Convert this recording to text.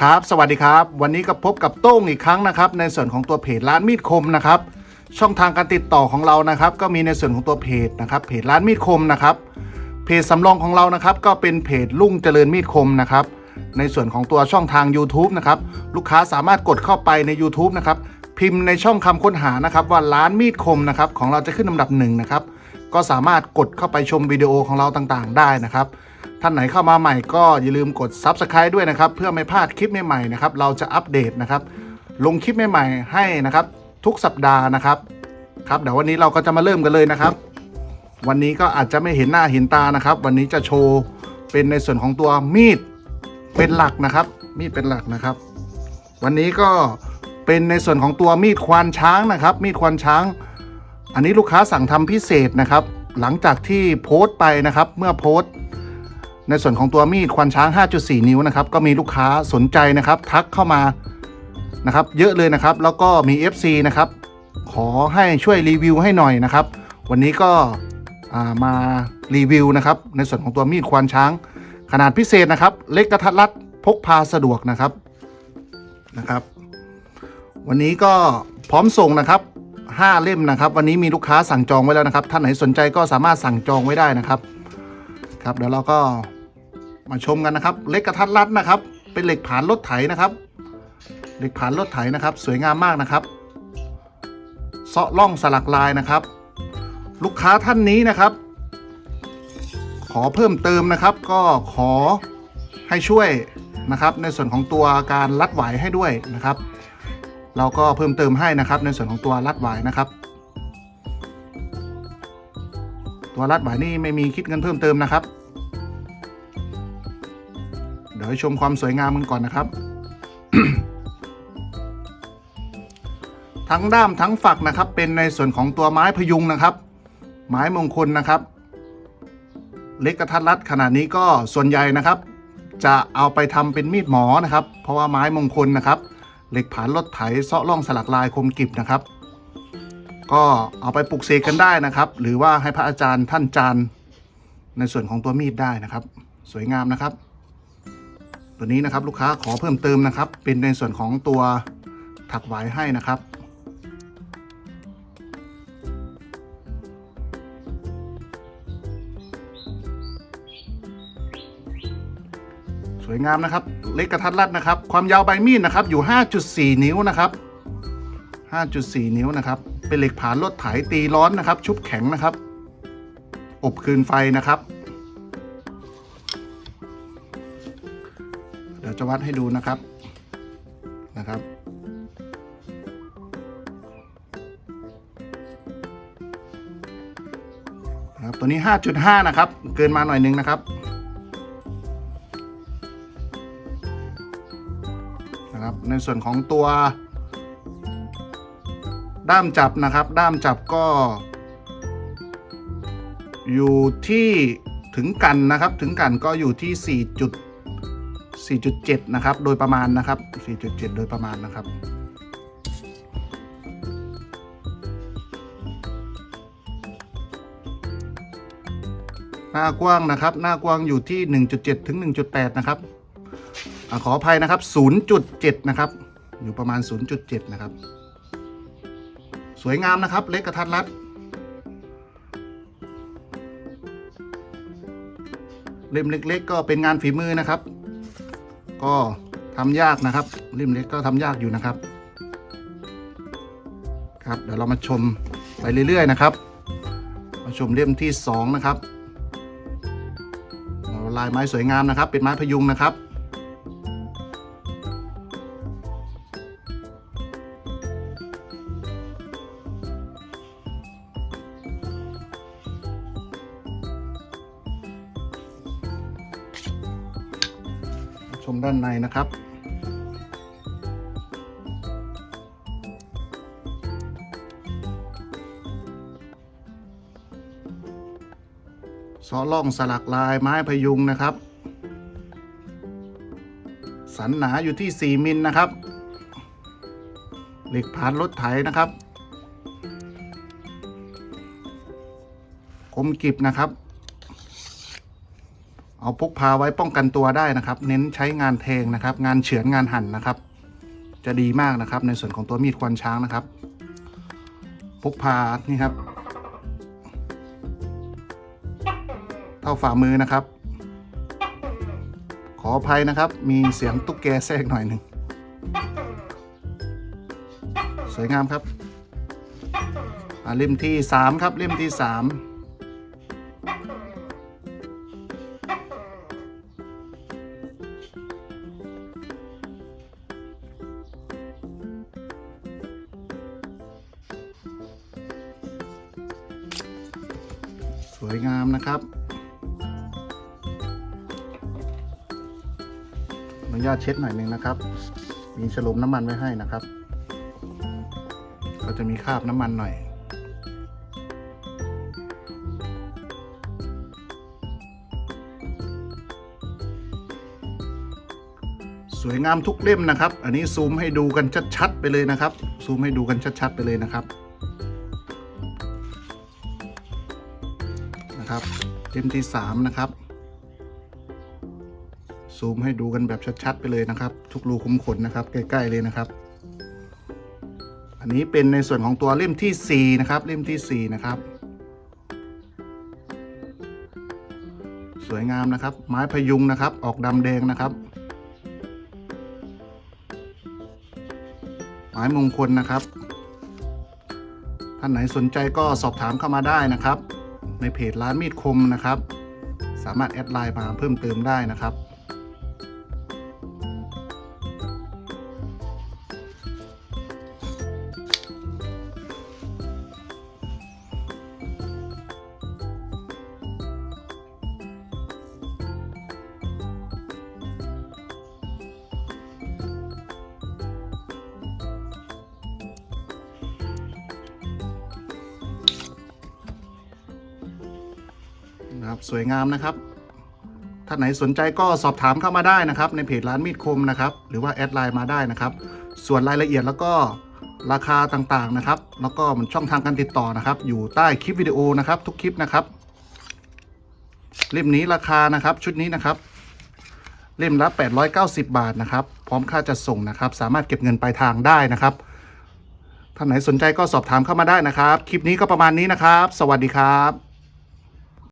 ครับ สวัสดีครับ วันนี้ก็พบกับโต้งอีกครั้งนะครับ ในส่วนของตัวเพจร้านมีดคมนะครับ ช่องทางการติดต่อของเรานะครับ ก็มีในส่วนของตัวเพจนะครับ เพจร้านมีดคมนะครับ เพจสำรองของเรานะครับ ก็เป็นเพจลุ่งเจริญมีดคมนะครับ ในส่วนของตัวช่องทาง YouTube นะครับ ลูกค้าสามารถกดเข้าไปใน YouTube นะครับ พิมพ์ในช่องคำค้นหานะครับว่าร้านมีดคมนะครับ ของเราจะขึ้นอันดับหนึ่งนะครับ ก็สามารถกดเข้าไปชมวิดีโอของเราต่างๆ ได้นะครับ ท่านไหนเข้ามาใหม่ก็อย่าลืมกด Subscribe ด้วยนะครับ เพื่อไม่พลาดคลิปใหม่ๆนะครับ เราจะอัปเดตนะครับ ลงคลิปใหม่ๆให้นะครับ ทุกสัปดาห์นะครับ ครับเดี๋ยววันนี้เราก็จะมาเริ่มกันเลยนะครับ วันนี้ก็อาจจะไม่เห็นหน้าเห็นตานะครับ วันนี้จะโชว์เป็นในส่วนของตัวมีดเป็นหลักนะครับ มีดเป็นหลักนะครับ วันนี้ก็เป็นในส่วนของตัวมีดควานช้างนะครับ มีดควานช้าง อันนี้ลูกค้าสั่งทำพิเศษนะครับ หลังจากที่โพสต์ไปนะครับ เมื่อโพสต์ ในส่วนของตัวมีดควานช้าง 5.4 นิ้วนะครับก็มีลูกค้าสนใจนะครับ ทักเข้ามานะครับเยอะเลยนะครับแล้วก็มี FC นะครับขอให้ช่วยรีวิวให้หน่อยนะครับ วันนี้ก็ามารีวิวนะครับ ในส่วนของตัวมีดควานช้าง ขนาดพิเศษนะครับ เล็กกระทัดรัดพกพาสะดวกนะครับนะครับ วันนี้ก็พร้อมส่งนะครับ 5 เล่มนะครับ วันนี้มีลูกค้าสั่งจองไว้แล้วนะครับ ท่านไหนสนใจก็สามารถสั่งจองไว้ได้นะครับครับเดี๋ยวเราก็ มาชมกันนะครับเหล็กกระทัดรัดนะครับ เป็นเหล็กผานรถไถนะครับเหล็กผานรถไถนะครับ สวยงามมากนะครับเซาะล่องสลักลายนะครับ ลูกค้าท่านนี้นะครับ ขอเพิ่มเติมนะครับ ก็ขอให้ช่วยนะครับ ในส่วนของตัวการรัดไหวให้ด้วยนะครับ เราก็เพิ่มเติมให้นะครับ ในส่วนของตัวรัดไหวนะครับ ตัวรัดไหวนี่ไม่มีคิดเงินเพิ่มเติมนะครับ ดี๋ยวให้ชมความสวยงามกันก่อนนะครับ ทั้งด้ามทั้งฝักนะครับ เป็นในส่วนของตัวไม้พยุงนะครับ ไม้มงคลนะครับ เล็กกระทัดรัดขนาดนี้ก็ส่วนใหญ่นะครับ จะเอาไปทำเป็นมีดหมอนะครับ เพราะว่าไม้มงคลนะครับ เหล็กผานรถไถเซาะล่องสลักลายคมกริบนะครับ ก็เอาไปปลุกเสกกันได้นะครับ หรือว่าให้พระอาจารย์ท่านจานในส่วนของตัวมีดได้นะครับ สวยงามนะครับ ตัวนี้นะครับลูกค้าขอเพิ่มเติมนะครับ เป็นในส่วนของตัวถักไหวให้นะครับ สวยงามนะครับ เล็กกระทัดรัดนะครับ ความยาวใบมีดนะครับอยู่ 5.4 นิ้วนะครับ 5.4 นิ้วนะครับ เป็นเหล็กผานรถไถตีร้อนนะครับ ชุบแข็งนะครับ อบคืนไฟนะครับ ยวจะวัดให้ดูนะครับนะครับ นะครับตัวนี้ 5.5 นะครับ เกินมาหน่อยนึงนะครับนะครับในส่วนของตัวด้ามจับนะครับ ด้ามจับก็ อยู่ที่ถึงกันนะครับ ถึงกันก็อยู่ที่4จุด 4.7 นะครับ โดยประมาณนะครับ 4.7 โดยประมาณนะครับ หน้ากว้างนะครับ หน้ากว้างอยู่ที่ 1.7 ถึง 1.8 นะครับอขออภัยนะครับ 0.7 นะครับ อยู่ประมาณ 0.7 นะครับ สวยงามนะครับ เล็กกระทัดรัดเล่มเล็ก ๆ ก็เป็นงานฝีมือนะครับ ก็ทำยากนะครับเล่มเล็กก็ทำยากอยู่นะครับ ครับเดี๋ยวเรามาชมไปเรื่อยๆนะครับ มาชมเล่มที่ 2 นะครับลายไม้สวยงามนะครับ เป็นไม้พยุงนะครับ ชมด้านในนะครับซอล่องสลักลายไม้พยุงนะครับ สันหนาอยู่ที่ 4 มิลนะครับ เหล็กผานรถไถนะครับ คมกิบนะครับ เอาพกพาไว้ป้องกันตัวได้นะครับ เน้นใช้งานแทงนะครับ งานเฉือนงานหั่นนะครับ จะดีมากนะครับ ในส่วนของตัวมีดควานช้างนะครับ พกพานี่ครับ เท่าฝ่ามือนะครับ ขออภัยนะครับ มีเสียงตุ๊กแกแทรกหน่อยหนึ่งสวยงามครับเล่มที่ 3 ครับเล่มที่ 3 สวยงามนะครับอนุญาตเช็ดหน่อยหนึ่งนะครับ มีฉลมน้ำมันไว้ให้นะครับ ก็จะมีคราบน้ำมันหน่อย สวยงามทุกเล่มนะครับ อันนี้ซูมให้ดูกันชัดๆไปเลยนะครับ ซูมให้ดูกันชัดๆไปเลยนะครับ นะครับเล่มที่สามนะครับ ซูมให้ดูกันแบบชัดๆ ไปเลยนะครับ ทุกรูขุมขนนะครับใกล้ๆเลยนะครับ อันนี้เป็นในส่วนของตัวเล่มที่4นะครับเล่มที่4นะครับ สวยงามนะครับ ไม้พยุงนะครับ ออกดำแดงนะครับ ไม้มงคลนะครับท่านไหนสนใจก็สอบถามเข้ามาได้นะครับ ในเพจร้านมีดคมนะครับ สามารถแอดไลน์มาเพิ่มเติมได้นะครับ นะครับ สวยงามนะครับท่านไหนสนใจก็สอบถามเข้ามาได้นะครับ ในเพจร้านมีดคมนะครับ หรือว่าแอดไลน์มาได้นะครับ ส่วนรายละเอียดแล้วก็ราคาต่างๆนะครับ แล้วก็มันช่องทางการติดต่อนะครับ อยู่ใต้คลิปวิดีโอนะครับ ทุกคลิปนะครับเล่มนี้ราคานะครับชุดนี้นะครับ เล่มละ 890 บาทนะครับ พร้อมค่าจัดส่งนะครับ สามารถเก็บเงินปลายทางได้นะครับท่านไหนสนใจก็สอบถามเข้ามาได้นะครับ คลิปนี้ก็ประมาณนี้นะครับ สวัสดีครับ